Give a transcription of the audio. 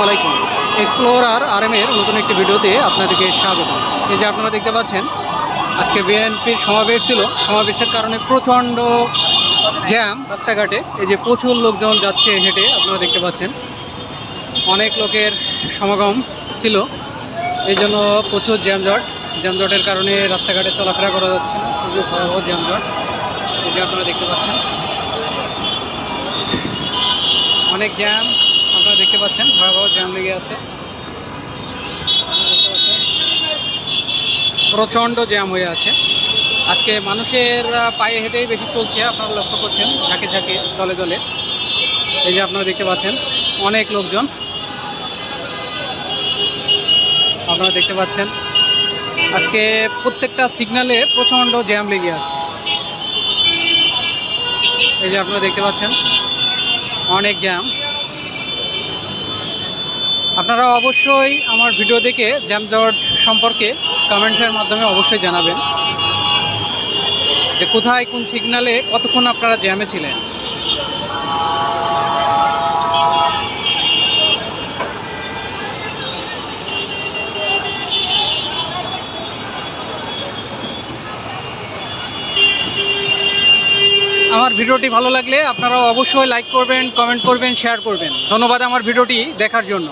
আসসালামাইকুম এক্সপ্লোরার আর এর নতুন একটি ভিডিওতে আপনাদেরকে স্বাগত এই যে আপনারা দেখতে পাচ্ছেন, আজকে বিএনপির সমাবেশ ছিল। সমাবেশের কারণে প্রচণ্ড জ্যাম রাস্তাঘাটে। এই যে প্রচুর লোকজন যাচ্ছে হেঁটে, আপনারা দেখতে পাচ্ছেন। অনেক লোকের সমাগম ছিল। এই জন্য প্রচুর জ্যামজট জ্যামজটের কারণে রাস্তাঘাটে চলাফেরা করা যাচ্ছে না। খুবই ভয়াবহ জ্যামজট এই যে আপনারা দেখতে পাচ্ছেন। অনেক জ্যাম। দেখতে পাচ্ছেন ভয়াবহ জ্যাম লেগে আছে। প্রচণ্ড জ্যাম হয়ে আছে। আজকে মানুষের পায়ে হেঁটেই বেশি চলছে, আপনারা লক্ষ্য করছেন, ঝাঁকে ঝাঁকে, দলে দলে। এই যে আপনারা দেখতে পাচ্ছেন, অনেক লোকজন। আপনারা দেখতে পাচ্ছেন, আজকে প্রত্যেকটা সিগন্যালে প্রচণ্ড জ্যাম লেগে আছে। এই যে আপনারা দেখতে পাচ্ছেন, অনেক জ্যাম। আপনারা অবশ্যই আমার ভিডিও দেখে জ্যামজট সম্পর্কে কমেন্টের মাধ্যমে অবশ্যই জানাবেন যে কোথায় কোন সিগনালে কতক্ষণ আপনারা জ্যামে ছিলেন। আমার ভিডিওটি ভালো লাগলে আপনারা অবশ্যই লাইক করবেন কমেন্ট করবেন শেয়ার করবেন। ধন্যবাদ আমার ভিডিওটি দেখার জন্য।